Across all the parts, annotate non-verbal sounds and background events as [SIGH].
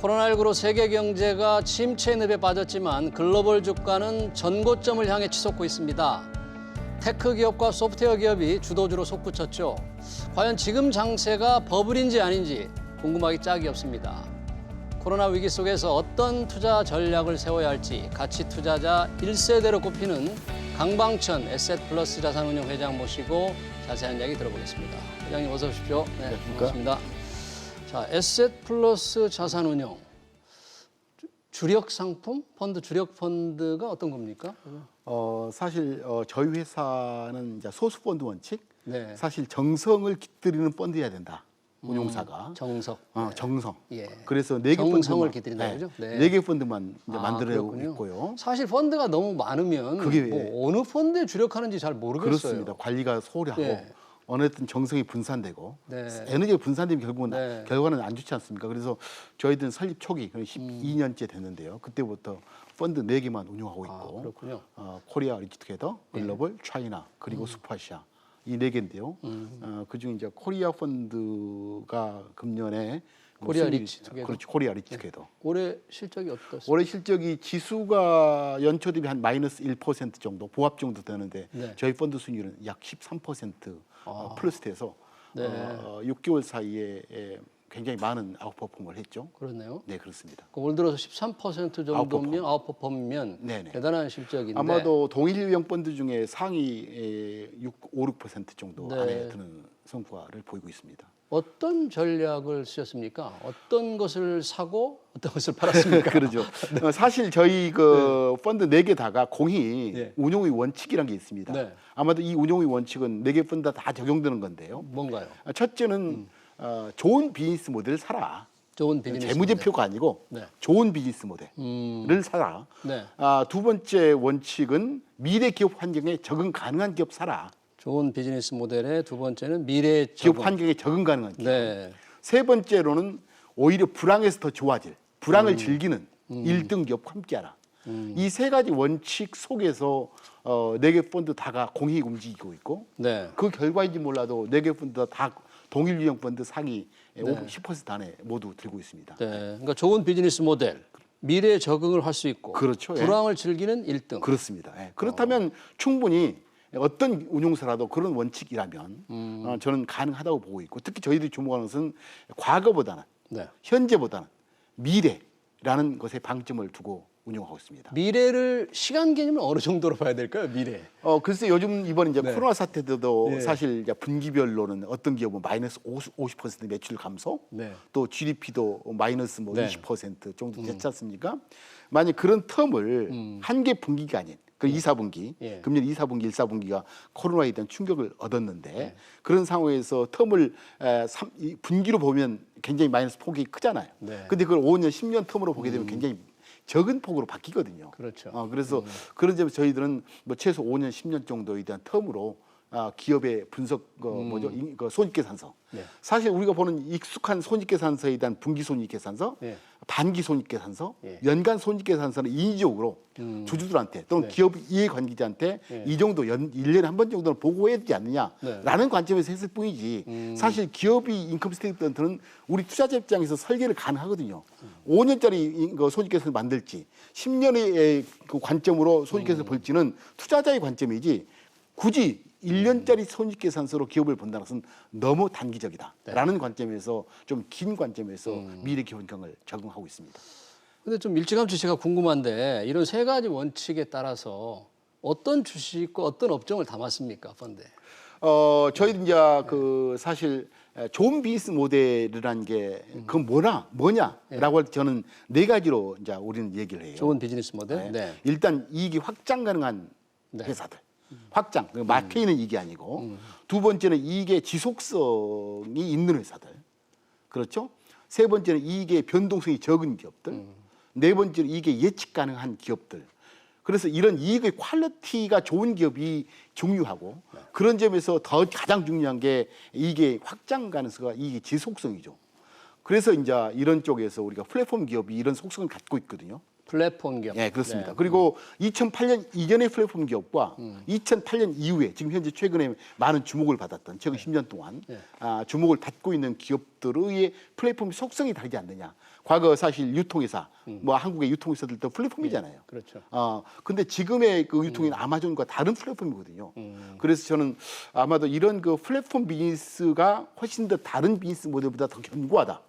코로나19로 세계 경제가 침체 늪에 빠졌지만 글로벌 주가는 전고점을 향해 치솟고 있습니다. 테크 기업과 소프트웨어 기업이 주도주로 솟구쳤죠. 과연 지금 장세가 버블인지 아닌지 궁금하기 짝이 없습니다. 코로나 위기 속에서 어떤 투자 전략을 세워야 할지 가치 투자자 1세대로 꼽히는 강방천 에셋 플러스 자산운용 회장 모시고 자세한 이야기 들어보겠습니다. 회장님 어서 오십시오. 네, 반갑습니다. 자, 에셋 플러스 자산 운용 주- 주력 상품 펀드 주력 펀드가 어떤 겁니까? 어, 사실 어, 저희 회사는 이제 소수 펀드 원칙, 네, 사실 정성을 깃들이는 펀드여야 된다. 운용사가 정석. 어, 정성. 예. 그래서 네개 정성을 펀드만 깃들인다 그러죠? 네. 네개 펀드만 이제 아, 만들어 그렇군요. 있고요. 사실 펀드가 너무 많으면 그게 뭐 어느 펀드에 주력하는지 잘 모르겠어요. 그렇습니다. 관리가 소홀하고 예. 어느 든 정성이 분산되고 네. 에너지가 분산되면 결국은 네. 결과는 안 좋지 않습니까? 그래서 저희들은 설립 초기 음. 12년째 됐는데요. 그때부터 펀드 네개만 운영하고 아, 있고 그렇군요. 어, 코리아 리치투게더, 글로벌, 차이나 그리고 스파시아 이 네 개인데요. 음. 어, 그중에 이제 코리아 펀드가 금년에 뭐 코리아 수익이- 리치투게더? 그렇지 코리아 리치 투게더. 올해 실적이 어떻습니까? 올해 실적이 지수가 연초 대비 한 마이너스 1% 정도 보합 정도 되는데 네. 저희 펀드 수익률은 약13% 어, 플러스 돼서 네. 어, 6개월 사이에 에, 굉장히 많은 아웃퍼폼을 했죠. 그렇네요. 네 그렇습니다. 그올 들어서 13% 정도면 아웃퍼폼이면 네네. 대단한 실적인데 아마도 동일 유형 펀드 중에 상위 에, 6, 5, 6% 정도 네. 안에 드는 성과를 보이고 있습니다. 어떤 전략을 쓰셨습니까? 어떤 것을 사고 어떤 것을 팔았습니까? [LAUGHS] 그러죠. 어, 사실 저희 그 펀드 네 개 다가 공히 네. 운용의 원칙이란 게 있습니다. 네. 아마도 이 운용의 원칙은 네 개 펀드 다 적용되는 건데요. 뭔가요? 아, 첫째는 어, 좋은 비즈니스 모델을 사라. 좋은 비즈니스 재무제표가 아니고 네. 좋은 비즈니스 모델을 음, 사라. 네. 아, 두 번째 원칙은 미래 기업 환경에 적응 가능한 기업 사라. 좋은 비즈니스 모델의 두 번째는 미래 기업 적응. 환경에 적응 가능한 기업. 네. 세 번째로는 오히려 불황에서 더 좋아질, 음. 불황을 즐기는 일 1등 기업 함께하라. 음. 이세 가지 원칙 속에서 어, 네개 펀드 다가 공히 움직이고 있고 네. 그 결과인지 몰라도 네개 펀드 다 동일 유형 펀드 상위 네. 10% 안에 모두 들고 있습니다. 네. 그러니까 좋은 비즈니스 모델, 미래 적응을 할 수 있고 그렇죠. 예. 불황을 즐기는 일등 그렇습니다. 예. 그렇다면 충분히 어떤 운용사라도 그런 원칙이라면 음. 어, 저는 가능하다고 보고 있고 특히 저희들이 주목하는 것은 과거보다는 네. 현재보다는 미래라는 것에 방점을 두고 운영하고 있습니다. 미래를 시간 개념을 어느 정도로 봐야 될까요? 미래. 어 글쎄 요즘 이번 이제 네. 코로나 사태 때도 네. 사실 이제 분기별로는 어떤 기업은 마이너스 50, 50% 매출 감소, 네. 또 GDP도 마이너스 뭐 네. 20% 정도 됐지 않습니까? 만약 그런 텀을 한개 분기가 아닌 그 2, 4분기, 예. 금년 2, 4분기, 1, 4분기가 코로나에 대한 충격을 얻었는데 그런 상황에서 텀을 에, 삼, 이 분기로 보면 굉장히 마이너스 폭이 크잖아요. 네. 근데 그걸 5년, 10년 텀으로 보게 되면 굉장히 적은 폭으로 바뀌거든요. 그렇죠. 어, 그래서 그런 점에서 저희들은 뭐 최소 5년, 10년 정도에 대한 텀으로 아, 기업의 분석 그 뭐죠? 이- 그 손익계산서. 네. 사실 우리가 보는 익숙한 손익계산서에 대한 분기 손익계산서, 네. 반기 손익계산서, 예. 연간 손익계산서는 인위적으로 주주들한테 또는 네. 기업 이해관계자한테 예. 이 정도 연, 일년에 한 번 정도는 보고해야 되지 않느냐라는 네. 관점에서 했을 뿐이지 음. 사실 기업이 인컴 스테이트먼트는 우리 투자자 입장에서 설계를 가능하거든요. 5년짜리 그 손익계산을 만들지 10년의 그 관점으로 음. 손익계산을 볼지는 투자자의 관점이지 굳이 1년짜리 손익계산서로 기업을 본다는 것은 너무 단기적이다라는 네. 관점에서 좀 긴 관점에서 음. 미래 기업경을 적응하고 있습니다. 근데 좀 일찌감치 제가 궁금한데 이런 세 가지 원칙에 따라서 어떤 주식과 어떤 업종을 담았습니까 펀드에? 어, 저희 이제 그 사실 에, 좋은 비즈니스 모델이라는 게 그건 뭐나 뭐냐라고 할 때 저는 네 가지로 이제 우리는 얘기를 해요. 좋은 비즈니스 모델. 네. 네. 일단 이익이 확장 가능한 네. 회사들. 확장. 그 마케이는 이익이 아니고 두 번째는 이익의 지속성이 있는 회사들. 그렇죠? 세 번째는 이익의 변동성이 적은 기업들. 네 번째는 이익의 예측 가능한 기업들. 그래서 이런 이익의 퀄리티가 좋은 기업이 중요하고 그런 점에서 더 가장 중요한 게 이익의 확장 가능성과 이익의 지속성이죠. 그래서 이제 이런 쪽에서 우리가 플랫폼 기업이 이런 속성을 갖고 있거든요. 플랫폼 기업. 예, 그렇습니다. 네. 그리고 2008년 이전의 플랫폼 기업과 2008년 이후에 지금 현재 최근에 많은 주목을 받았던 최근 10년 동안 네. 아, 주목을 받고 있는 기업들의 플랫폼 속성이 다르지 않느냐. 과거 사실 유통회사, 뭐 한국의 유통회사들도 플랫폼이잖아요. 그렇죠. 어, 근데 지금의 그 유통인 아마존과 다른 플랫폼이거든요. 음. 그래서 저는 아마도 이런 그 플랫폼 비즈니스가 훨씬 더 다른 비즈니스 모델보다 더 견고하다.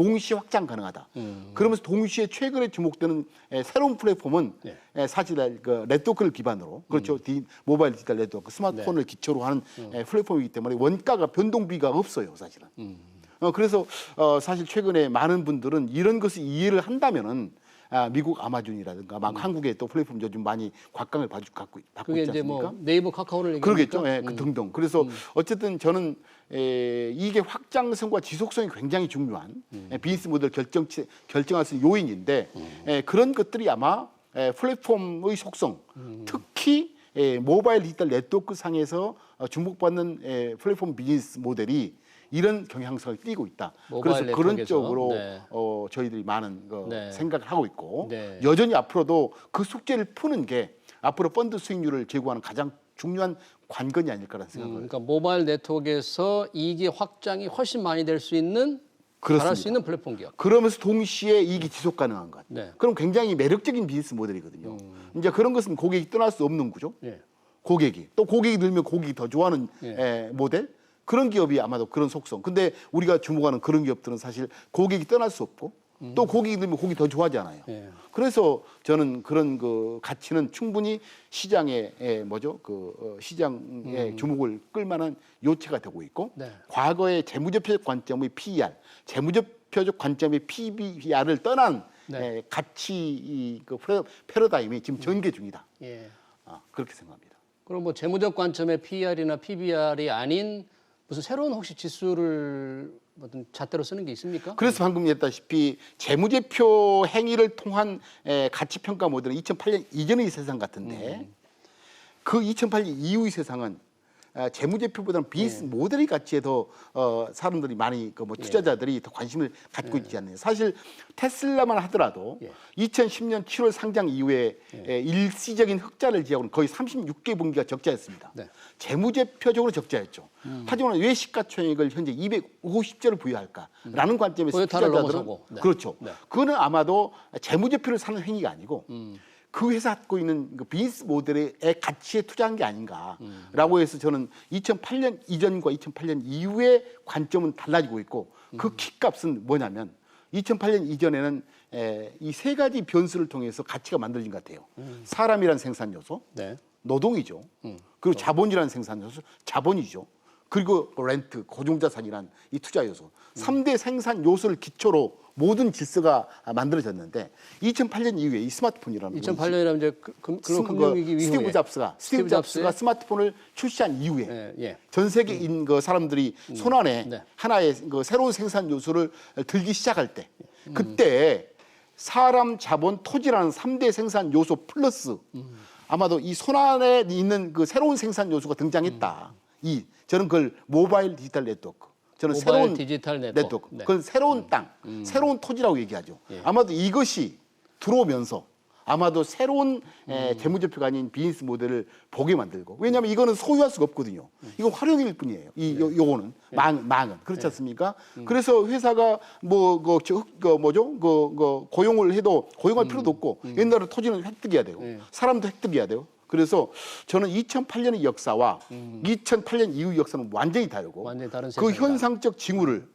동시에 확장 가능하다. 음. 그러면서 동시에 최근에 주목되는 에, 새로운 플랫폼은 네. 에, 사실 그 네트워크를 기반으로 그렇죠. 음. 디, 모바일 디지털 네트워크 스마트폰을 기초로 하는 에, 플랫폼이기 때문에 원가가 변동비가 없어요, 사실은. 음. 어, 그래서 어, 사실 최근에 많은 분들은 이런 것을 이해를 한다면은 아, 미국 아마존이라든가 막 한국의 또 플랫폼 요즘 많이 곽강을 봐주 갖고 받고 음. 그게 있지 이제 않습니까? 뭐 네이버 카카오를 얘기하니까 그러겠죠. 예, 그 등등. 그래서 어쨌든 저는 에, 이게 확장성과 지속성이 굉장히 중요한 에, 비즈니스 모델 결정 결정할 수 있는 요인인데 에, 그런 것들이 아마 에, 플랫폼의 속성, 특히 에, 모바일 디지털 네트워크 상에서 어, 주목받는 에, 플랫폼 비즈니스 모델이 이런 경향성을 띠고 있다. 그래서 그런 네트워크에서. 쪽으로 네. 어, 저희들이 많은 어, 네. 생각을 하고 있고 네. 여전히 앞으로도 그 숙제를 푸는 게 앞으로 펀드 수익률을 제고하는 가장 중요한 관건이 아닐까라는 음, 생각을 그러니까 모바일 네트워크에서 이익의 확장이 훨씬 많이 될 수 있는 그렇습니다. 수 있는 플랫폼 기업. 그러면서 동시에 이익이 지속 가능한 것. 네. 그럼 굉장히 매력적인 비즈니스 모델이거든요. 이제 그런 것은 고객이 떠날 수 없는 구조. 예. 고객이 또 고객이 늘면 고객이 더 좋아하는 예. 에, 모델 그런 기업이 아마도 그런 속성. 근데 우리가 주목하는 그런 기업들은 사실 고객이 떠날 수 없고 또 고객이 늘면 고객이 더 좋아하잖아요. 예. 그래서 저는 그런 그 가치는 충분히 시장에 에, 뭐죠 그 어, 시장의 주목을 끌만한 요체가 되고 있고 네. 과거의 재무제표적 관점의 PER, 재무제표적 관점의 PBR을 떠난 네. 에, 가치 이, 그 패러- 패러다임이 지금 전개 중이다. 예. 아, 그렇게 생각합니다. 그럼 뭐 재무적 관점의 PER이나 PBR이 아닌 무슨 새로운 혹시 지수를 어떤 잣대로 쓰는 게 있습니까? 그래서 방금 얘기했다시피 재무제표 행위를 통한 에, 가치 평가 모델은 2008년 이전의 세상 같은데 그 2008년 이후의 세상은 아, 재무제표보다는 비즈니스 모델의 가치에 더 어, 사람들이 많이 그 뭐 투자자들이 더 관심을 갖고 있지 않나요? 사실 테슬라만 하더라도 예. 2010년 7월 상장 이후에 에, 일시적인 흑자를 기하고는 거의 36개 분기가 적자였습니다. 네. 재무제표적으로 적자였죠. 하지만 왜 시가총액을 현재 250조를 부여할까라는 관점에서 토요타를 투자자들은 넘어서고. 네. 그렇죠. 네. 그거는 아마도 재무제표를 사는 행위가 아니고 그 회사 갖고 있는 그 비즈니스 모델의 가치에 투자한 게 아닌가라고 해서 저는 2008년 이전과 2008년 이후의 관점은 달라지고 있고 그 키값은 뭐냐면 2008년 이전에는 이 세 가지 변수를 통해서 가치가 만들어진 것 같아요. 사람이란 생산 요소, 네. 노동이죠. 그리고 자본이라는 생산 요소, 자본이죠. 그리고 렌트, 고정자산이란 이 투자 요소. 삼대 생산 요소를 기초로 모든 질서가 만들어졌는데 2008년 이후에 이 스마트폰이라는 2008년이라면 이제 그- 글로 금융위기 이후에 스티브 잡스가 스티브 스티브 잡스가 스마트폰을 출시한 이후에 예, 예. 전 세계인 그 사람들이 손안에 네. 하나의 그 새로운 생산 요소를 들기 시작할 때 음. 그때 사람, 자본, 토지라는 삼대 생산 요소 플러스 음. 아마도 이 손안에 있는 그 새로운 생산 요소가 등장했다. 이 저는 그걸 모바일 디지털 네트워크. 저는 새로운 디지털 네트워크. 네. 음. 그건 새로운 땅, 새로운 토지라고 얘기하죠. 아마도 이것이 들어오면서 아마도 새로운 에, 재무제표가 아닌 비즈니스 모델을 보게 만들고 왜냐하면 이거는 소유할 수가 없거든요. 이건 활용일 뿐이에요. 이 요, 요거는 망, 망은 그렇지 않습니까? 그래서 회사가 뭐그 그 뭐죠 그, 그 고용을 해도 고용할 필요도 없고 옛날에 토지는 획득해야 되고 사람도 획득해야 돼요. 그래서 저는 2008년의 역사와 2008년 이후 역사는 완전히 다르고 완전히 다른 그 세상이다. 현상적 징후를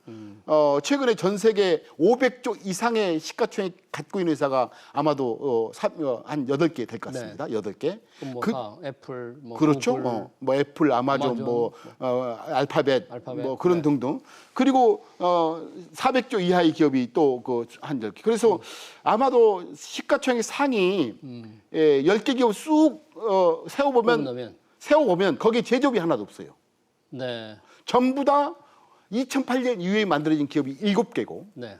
어, 최근에 전 세계 500조 이상의 시가총액 갖고 있는 회사가 아마도 어, 사, 어, 한 8개 될 것 같습니다. 여덟 개 뭐 그, 다 애플, 뭐 그렇죠. 구글, 어, 뭐 애플, 아마존, 아마존, 뭐 어, 알파벳, 알파벳, 뭐 그런 네. 등등. 그리고 어, 400조 이하의 기업이 또 그한 10개. 그래서 아마도 시가총액 상위 예, 10개 기업 쑥 어, 세워보면 뽑으면. 세워 보면 거기에 제조업이 하나도 없어요. 네, 전부 다 2008년 이후에 만들어진 기업이 7개고 네,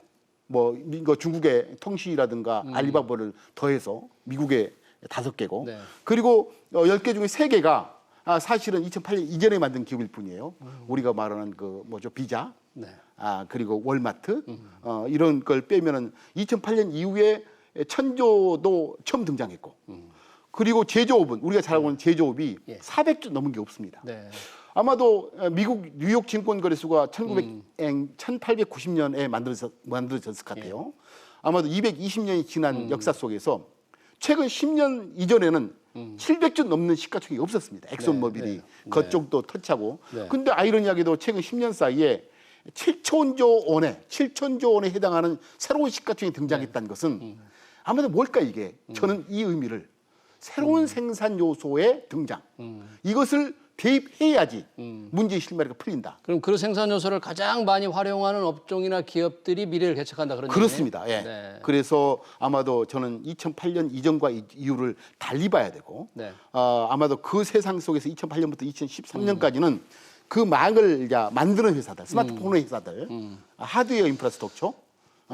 뭐 이거 중국의 통시라든가 알리바바를 더해서 미국의 다섯 개고 네. 그리고 어, 10개 중에 세 개가 아, 사실은 2008년 이전에 만든 기업일 뿐이에요. 우리가 말하는 그 뭐죠 비자 네. 아 그리고 월마트 어, 이런 걸 빼면은 2008년 이후에 천조도 처음 등장했고 그리고 제조업은 우리가 잘 알고 있는 제조업이 예. 400조 넘은 게 없습니다. 네. 아마도 미국 뉴욕 증권 거래소가 1900, 음. 1890년에 만들어졌, 만들어졌을 것 같아요. 아마도 220년이 지난 음. 역사 속에서 최근 10년 이전에는 700조 넘는 시가총액이 없었습니다. 엑손모빌이 음. 네, 네. 그쪽도 터치하고. 네. 근데 아이러니하게도 최근 10년 사이에 7천조 원에 7천조 원에 해당하는 새로운 시가총액이 등장했다는 것은 음. 아마도 뭘까 이게? 저는 이 의미를 새로운 음. 생산 요소의 등장 이것을 대입해야지 음. 문제의 실마리가 풀린다. 그럼 그 생산 요소를 가장 많이 활용하는 업종이나 기업들이 미래를 개척한다 그런 그렇습니다. 예. 얘기네요. 네. 그래서 아마도 저는 2008년 이전과 이- 이후를 달리 봐야 되고 네. 어, 아마도 그 세상 속에서 2008년부터 2013년까지는 음. 그 망을 이제 만드는 회사들, 스마트폰 회사들, 하드웨어 인프라스트럭처, 어,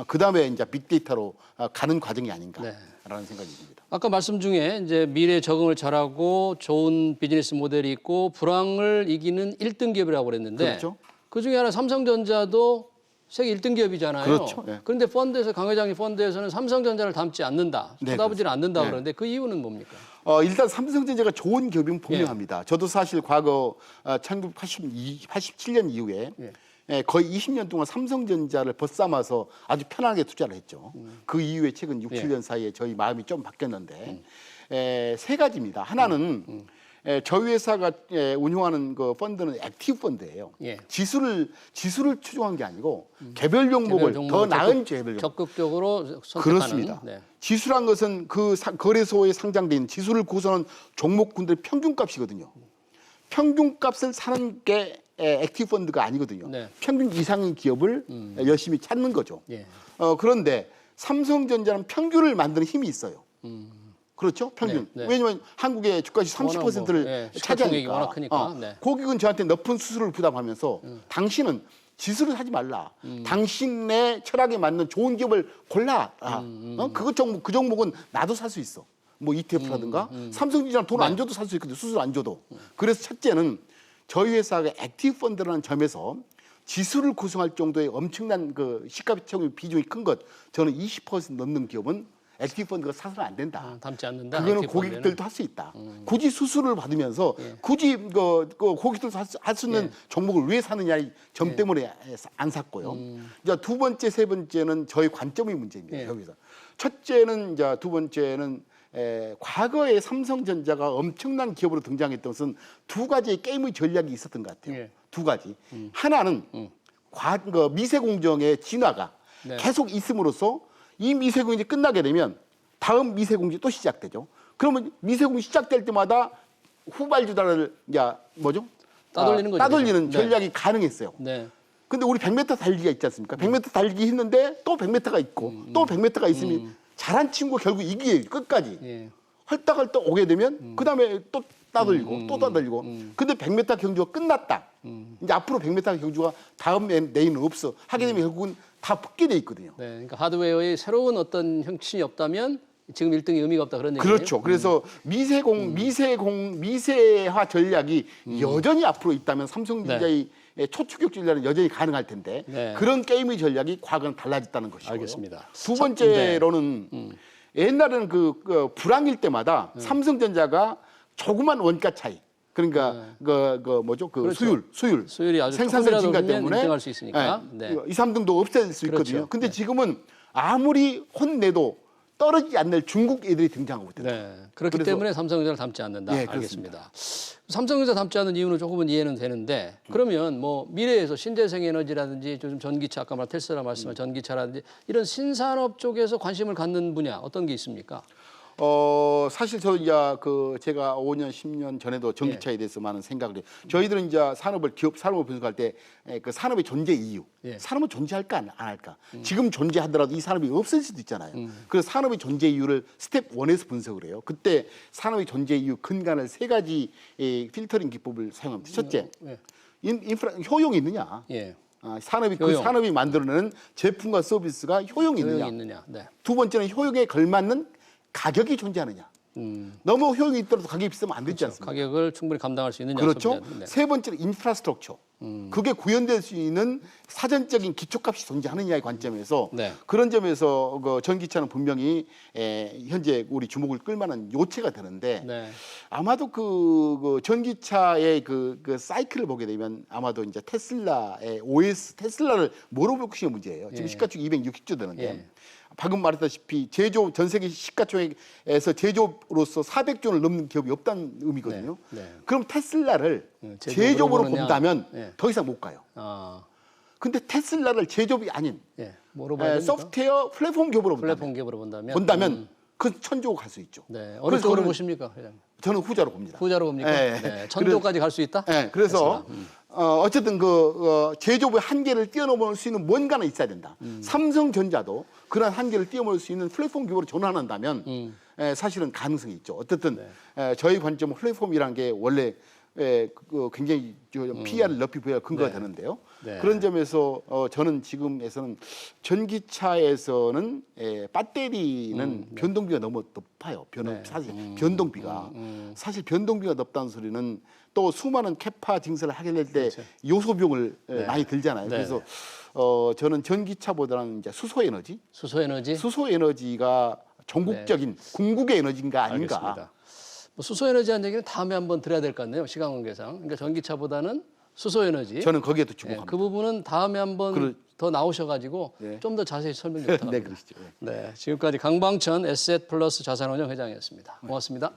그 다음에 이제 빅데이터로 어, 가는 과정이 네. 아닌가라는 생각이 듭니다. 아까 말씀 중에 이제 미래 적응을 잘하고 좋은 비즈니스 모델이 있고 불황을 이기는 1등 기업이라고 그랬는데 그렇죠. 그 중에 하나 삼성전자도 세계 1등 기업이잖아요. 그렇죠. 예. 그런데 펀드에서 강 회장님 펀드에서는 삼성전자를 담지 않는다. 네, 쳐다보질 않는다 네. 그러는데 그 이유는 뭡니까? 어, 일단 삼성전자가 좋은 예. 분명합니다. 저도 사실 과거 어, 1987년 이후에 예. 예, 거의 20년 동안 삼성전자를 벗삼아서 아주 편하게 투자를 했죠. 음. 그 이후에 최근 6, 예. 7년 사이에 저희 마음이 좀 바뀌었는데 음. 에, 세 가지입니다. 하나는 에, 저희 회사가 에, 운영하는 그 펀드는 액티브 펀드예요. 예. 지수를 지수를 추종한 게 아니고 개별 종목을 개별 더 나은 적극- 개별 종목. 적극적으로 선택하는 그렇습니다. 네. 지수란 것은 그 사- 거래소에 있는 지수를 구성하는 종목군들의 평균값이거든요. 평균값을 사는 게 에, 액티브 펀드가 아니거든요. 네. 음. 평균 이상의 기업을 에, 열심히 찾는 거죠. 예. 어, 그런데 삼성전자는 평균을 만드는 힘이 있어요. 그렇죠? 평균. 음. 네, 네. 왜냐하면 한국의 주가시 워낙 뭐, 30%를 예, 시가총액이 차지하니까. 워낙 크니까. 어, 네. 음. 고객은 저한테 높은 수수료를 부담하면서 당신은 지수를 하지 말라. 당신의 철학에 맞는 좋은 기업을 골라. 아, 음, 어? 그것 종목 그 종목은 나도 살 수 있어. 뭐 ETF라든가 음, 삼성전자는 돈안 네. 줘도 살 수 있거든요. 수수료 안 줘도. 그래서 첫째는 저희 회사가 액티브 펀드라는 점에서 지수를 구성할 정도의 엄청난 그 시가총액 비중이 큰 것. 저는 20% 넘는 기업은 액티브 펀드가 사서는 안 된다. 아, 담지 않는다. 그거는 고객들도. 할 수 있다. 굳이 수수료를 받으면서 예. 굳이 그, 그 고객들도 할 수 있는 예. 종목을 왜 사느냐 이점 때문에 안 샀고요. 이제 두 번째, 세 번째는 저희 관점의 문제입니다. 예. 여기서 첫째는 이제 두 번째는 에, 과거에 삼성전자가 엄청난 기업으로 등장했던 것은 두 가지의 게임의 전략이 있었던 것 같아요. 예. 두 가지. 하나는 과, 그 미세 공정의 진화가 네. 계속 있음으로써 이 미세 공정이 끝나게 되면 다음 미세 공정이 또 시작되죠. 그러면 미세 공정이 시작될 때마다 후발주자를 야 뭐죠? 따돌리는 아, 거죠, 따돌리는 그죠? 네. 전략이 가능했어요. 네. 근데 우리 100m 달리기가 있지 않습니까? 100m 달리기 했는데 또 100m가 있고 음, 또 100m가 있으면 잘한 친구 결국 이기게 끝까지. 예. 헐떡헐떡 오게 되면 그다음에 또 따돌리고 음, 또 따돌리고 근데 100m 경주가 끝났다. 이제 앞으로 100m 경주가 다음 내- 내일은 없어. 하게 음. 되면 결국은 다 붙게 돼 있거든요. 네. 그러니까 하드웨어의 새로운 어떤 혁신이 없다면 지금 1등이 의미가 없다 그런 얘기예요. 그렇죠. 그래서 미세공, 음. 미세공, 미세화 전략이 여전히 앞으로 있다면 삼성전자의 초추격 전략은 여전히 가능할 텐데 네. 그런 게임의 전략이 과거는 달라졌다는 것이고요. 알겠습니다. 두 첫- 번째로는 옛날에는 그, 그 불황일 때마다 네. 삼성전자가 조그만 원가 차이 그러니까 그, 그 뭐죠 그 네. 그렇죠. 수율 수율 수율이 아주 생산성 증가 때문에 수 있으니까. 예, 네. 2, 3등도 없앨 수 있거든요. 그렇죠. 근데 네. 지금은 아무리 혼내도 떨어지지 않는 중국 애들이 등장하고 있다. 네. 그렇기 그래서- 때문에 삼성전자를 담지 않는다. 예, 알겠습니다. 삼성전자 담지 않는 이유는 조금은 이해는 되는데 그러면 뭐 미래에서 신재생 에너지라든지 요즘 전기차 아까 말 테슬라 말씀한 전기차라든지 이런 신산업 쪽에서 관심을 갖는 분야 어떤 게 있습니까? 어 사실 저 이제 그 제가 5년 10년 전에도 전기차에 대해서 많은 생각을 해요. 저희들은 이제 산업을 기업 산업을 분석할 때 그 산업의 존재 이유, 예. 산업은 존재할까 안, 안 할까. 지금 존재하더라도 이 산업이 없을 수도 있잖아요. 그래서 산업의 존재 이유를 스텝 원에서 분석을 해요. 그때 산업의 존재 이유 근간을 세 가지 의 필터링 기법을 사용합니다. 첫째, 예. 인, 인프라 효용이 있느냐. 예. 아, 산업이 그 효용. 산업이 만들어내는 제품과 서비스가 효용이 있느냐. 효용이 있느냐? 네. 두 번째는 효용에 걸맞는 가격이 존재하느냐. 음. 너무 효용이 있더라도 가격이 비싸면 안 되지 않습니까? 가격을 충분히 감당할 수 있느냐? 그렇죠. 네. 세 번째는 인프라스트럭처. 그게 구현될 수 있는 사전적인 기초값이 존재하느냐의 관점에서 네. 그런 점에서 그 전기차는 분명히 에, 현재 우리 주목을 끌만한 요체가 되는데 네. 아마도 그, 그 전기차의 그, 그 사이클을 보게 되면 아마도 이제 테슬라의 OS 테슬라를 뭐로 볼 것인가 문제예요. 지금 예. 시가총이 260조 되는데 예. 방금 말했다시피 제조 전 세계 시가총액에서 제조업으로서 400조를 넘는 기업이 없다는 의미거든요. 네, 네. 그럼 테슬라를 음, 제조업으로 보느냐. 본다면 예. 더 이상 못 가요. 아, 근데 테슬라를 제조업이 아닌 예. 뭐로 봐야 에, 됩니까? 소프트웨어 플랫폼 기업으로 본다면, 플랫폼 기업으로 본다면 본다면 그 천조가 갈수 있죠. 네. 어느 그래서 쪽으로 저는- 보십니까, 회장님? 저는 후자로 봅니다. 후자로 봅니까? 예. 네. 천조까지 갈 수 있다? 예, 그래서 어, 어쨌든 그 어, 제조업의 한계를 뛰어넘을 수 있는 뭔가는 있어야 된다. 삼성전자도 그러한 한계를 뛰어넘을 수 있는 플랫폼 기업으로 전환한다면 에, 사실은 가능성이 있죠. 어쨌든 에, 저희 관점은 플랫폼이라는 게 원래 굉장히 저 PR을 높이 보여야 근거가 되는데요. 네. 그런 점에서 어, 저는 지금에서는 전기차에서는 에, 배터리는 변동비가 너무 높아요. 변동 네. 사실 변동비가 사실 변동비가 높다는 소리는 또 수많은 캐파 증설을 하게 될 때 요소 비용을 에, 많이 들잖아요. 네. 그래서 어, 저는 전기차보다는 이제 수소 에너지, 수소 에너지? 수소 에너지가 전국적인 궁극의 에너지인가 아닌가. 네. 알겠습니다. 뭐 수소 에너지한 얘기는 다음에 한번 드려야 될 것 같네요. 시간 관계상. 그러니까 전기차보다는 수소 에너지. 저는 거기에 더 예, 주목합니다. 그 부분은 다음에 한번 그럴- 더 나오셔가지고 네. 좀더 자세히 설명 좀 [LAUGHS] 부탁드립니다. 네, 그러시죠. 네. 네, 지금까지 강방천 에셋 플러스 자산운용 회장이었습니다. 고맙습니다.